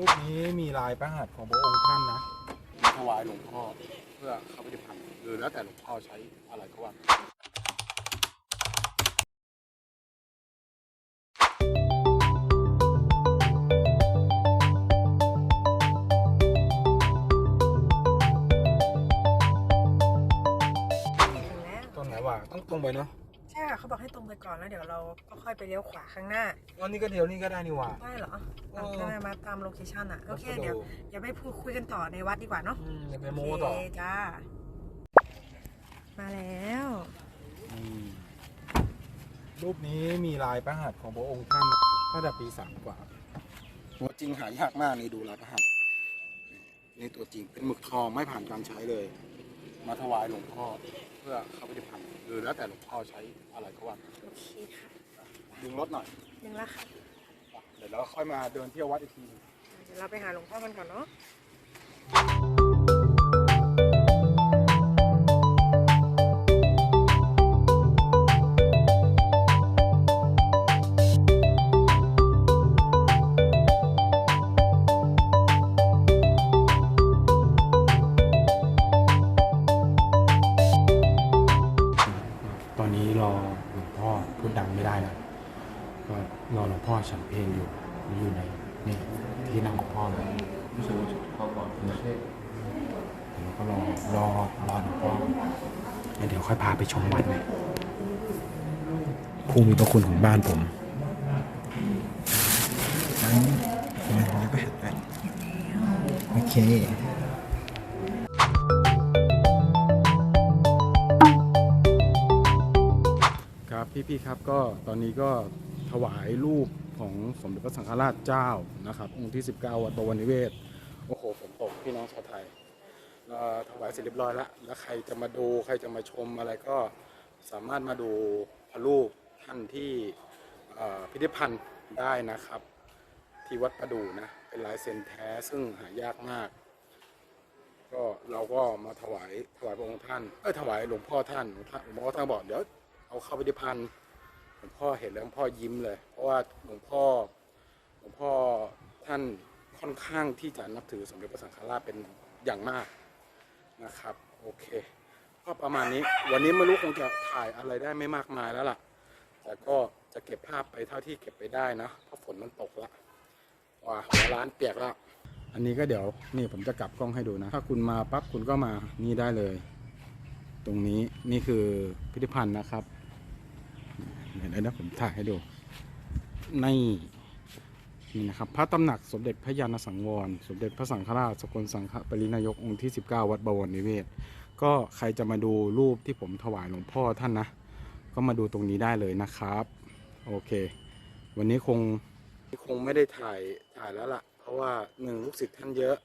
รูปนี้มีลายพระหัตถ์ของพระองค์ท่านนะถวายหลวงพ่อเพื่อเข้าพิธีพันธ์หรือแล้วแต่หลวงพ่อใช้อะไรก็ว่าถึงแล้วต้นไหนวะต้องตรงไปเนาะใช่ค่ะ เขาบอกให้ตรงไปก่อนแล้วเดี๋ยวเราก็ค่อยไปเลี้ยวขวาข้างหน้าวันนี้ก็เดียวนี่ก็ได้นี่หว่าได้เหรอเอออะได้มาตามโลเคชั่นอะ โอเควัดประดูเดี๋ยวอย่าไปพูดคุยกันต่อในวัดดีกว่าเนาะอืมอย่าไปโม้ต่อโเคจ้า มาแล้วอืมรูปนี้มีลายพระหัตถ์ของพระองค์ท่านตั้งแต่ปีสามกว่าตัวจริงหายากมากนี่ดูลายพระหัตถ์นี่ตัวจริงเป็นหมึกทองไม่ผ่านการใช้เลย มาถวายหลวงพ่อเพื่อเข้าพิธีพันธ์หรือแล้วแต่หลวงพ่อใช้อะไรก็ว่าโอเคค่ะดึงรถหน่อยหนึ่งละค่ะเดี๋ยวเราค่อยมาเดินเที่ยววัดอีกทีหนึ่งเดี๋ยวเราไปหาหลวงพ่อกันก่อนเนาะ รอหลวงพ่อพูดดังไม่ได้แล้วก็รอหลวงพ่อฉันเพลงอยู่อยู่ในนี่ที่นั่งหลวงพ่อเลยไม่ใช่ว่าพ่อก่อนไม่ใช่เดี๋ยวเราก็รอรอรอหลวงพ่อแล้วเดี๋ยวค่อยพาไปชมวัดเลยผู้มีพระคุณของบ้านผมโอเค พี่ๆครับก็ตอนนี้ก็ถวายรูปของสมเด็จพระสังฆราชเจ้านะครับ องค์ที่ 19 วัดบวรนิเวศ โอ้โหฝนตกพี่น้องชาวไทยเอ่อถวายเสร็จเรียบร้อยแล้ว แล้วใครจะมาดูใครจะมาชมอะไรก็สามารถมาดูพระรูปท่านที่พิพิธภัณฑ์ได้นะครับ ที่วัดประดูนะ เป็นลายเซ็นแท้ซึ่งหายากมาก ก็เราก็มาถวายถวายพระองค์ท่านเอ้ยถวายหลวงพ่อท่านหลวงท่านหลวงพ่อท่านบอกเดี๋ยว เอาเข้าพิพิธภัณฑ์หลวงพ่อเห็นแล้วหลวงพ่อยิ้มเลย เพราะว่าหลวงพ่อหลวงพ่อท่านค่อนข้างที่จะนับถือสมเด็จพระสังฆราชเป็นอย่างมากนะครับ โอเคก็ประมาณนี้ วันนี้ไม่รู้คงจะถ่ายอะไรได้ไม่มากมายแล้วล่ะ แต่ก็จะเก็บภาพไปเท่าที่เก็บไปได้นะเพราะฝนมันตกละว้าหัวร้านเปียกแล้วอันนี้ก็เดี๋ยวนี่ผมจะกลับกล้องให้ดูนะ ถ้าคุณมาปั๊บคุณก็มานี่ได้เลย ตรงนี้นี่คือพิพิธภัณฑ์นะครับ เห็นไหมนะผมถ่ายให้ดูในนี่นะครับพระตำหนักสมเด็จพระยาณสังวร สมเด็จพระสังฆราชสกลสังฆปรินายกองค์ที่ 19 วัดบวรนิเวศ ก็ใครจะมาดูรูปที่ผมถวายหลวงพ่อท่านนะ ก็มาดูตรงนี้ได้เลยนะครับ โอเค วันนี้คงคงไม่ได้ถ่ายถ่ายแล้วล่ะ เพราะว่าหนึ่งลูกศิษย์ท่านเยอะ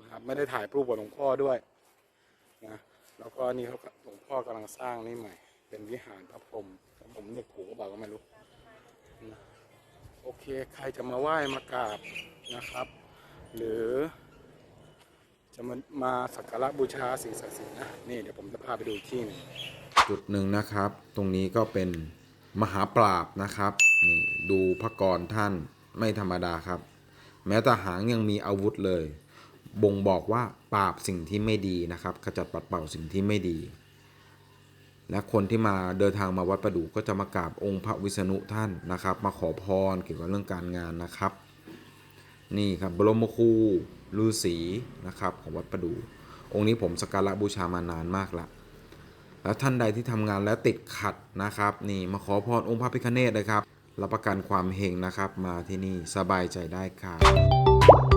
นะครับไม่ได้ถ่ายรูปกับหลวงพ่อด้วยนะแล้วก็นี่เขาหลวงพ่อกำลังสร้างนี่ใหม่ เป็นวิหารพระพรหมผมเรียก ก็ไม่รู้นะโอเคใครจะมาไหว้มากราบนะครับ หรือจะมามาสักการะบูชาสิ่งศักดิ์สิทธิ์นะนี่เดี๋ยวผมจะพาไปดูที่หนึงจุดหนึ่งนะครับ ตรงนี้ก็เป็นมหาปราบนะครับนี่ดูพระกรท่านไม่ธรรมดาครับ แม้แต่หางยังมีอาวุธเลย บ่งบอกว่าปราบสิ่งที่ไม่ดีนะครับขจัดปัดเป่าสิ่งที่ไม่ดี และคนที่มาเดินทางมาวัดประดู่ก็จะมากราบองค์พระวิษณุท่านนะครับ มาขอพรเกี่ยวกับเรื่องการงานนะครับ นี่ครับบรมครูฤาษีนะครับของวัดประดู่องค์นี้ผมสักการะบูชามานานมากละแล้วท่านใดที่ทำงานแล้วติดขัดนะครับ นี่มาขอพรองค์พระพิฆเนศเลยครับรับประกันความเฮงนะครับ มาที่นี่สบายใจได้ครับ